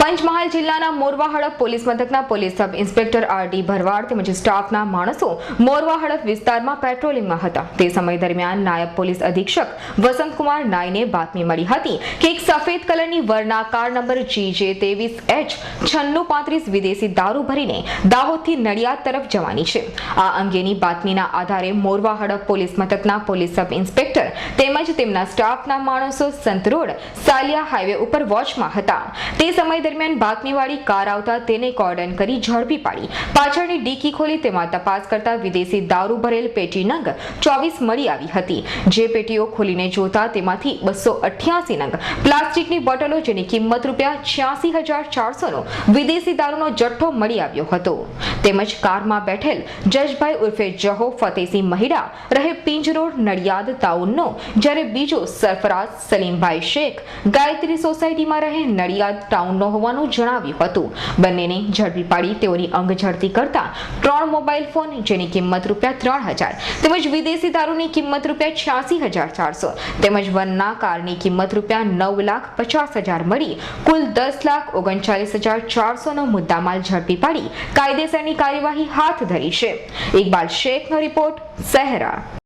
પંચમહાલ જિલ્લાના મોરવા હડફ પોલીસ મથકના police sub inspector R D Bharwad તેમજ સ્ટાફના માણસો મોરવા હડફ વિસ્તારમાં પેટ્રોલિંગમાં હતા. તે સમય દરમિયાન નાયબ પોલીસ અધિક્ષક વસંતકુમાર નાયને બાતમી મળી હતી કે એક સફેદ કલરની વરના કાર નંબર જી જે તેવીસ એચ છન્નું પાંત્રીસ વિદેશી દારૂ ભરીને દાહોદથી નડિયાદ તરફ જવાની છે. આ અંગેની બાતમીના આધારે મોરવા હડફ પોલીસ મથકના પોલીસ સબ ઇન્સ્પેક્ટર તેમજ તેમના સ્ટાફના માણસો સંતરોડ સાલિયા હાઈવે ઉપર વોચમાં હતા. તે સમય દરમિયાન બાતમીવાળી કાર આવતા તેને કોર્ડન કરી ઝડપી પાડી. પાછળની ડીકી ખોલી તેમાં તપાસ કરતા વિદેશી દારૂ ભરેલ પેટી નંગ ચોવીસ મળી આવી હતી. જે પેટીઓ ખોલીને જોતા તેમાંથી બસો અઠ્યાસી નંગ પ્લાસ્ટિકની બોટલો જેની કિંમત રૂપિયા છ્યાસી હજાર ચારસોનો વિદેશી દારૂનો જથ્થો મળી આવ્યો હતો. તેમજ કારમાં બેઠેલ જજભાઈ ઉર્ફે જહો ફતેસિંહ મહિડા રહે પિંજ રોડ નડિયાદ તાઉનનો જ્યારે બીજો સરફરાજ સલીમભાઈ શેખ ગાયત્રી સોસાયટીમાં રહે નડિયાદ ટાઉનનો હોવાનું જણાવ્યું હતું. બંનેને ઝડપી પાડી તેઓની અંગ ઝડપી કરતા ત્રણ મોબાઈલ ફોન જેની કિંમત રૂપિયા ત્રણ હજાર તેમજ વિદેશી દારૂની કિંમત રૂપિયા છ્યાસી હજાર ચારસો તેમજ વનના કારની કિંમત રૂપિયા નવ લાખ પચાસ હજાર મળી કુલ દસ લાખ ઓગણચાલીસ હજાર ચારસોનો મુદ્દામાલ ઝડપી પાડી કાયદેસરની કાર્યવાહી હાથ ધરી છે. ઇકબાલ શેખનો રિપોર્ટ, સહેરા.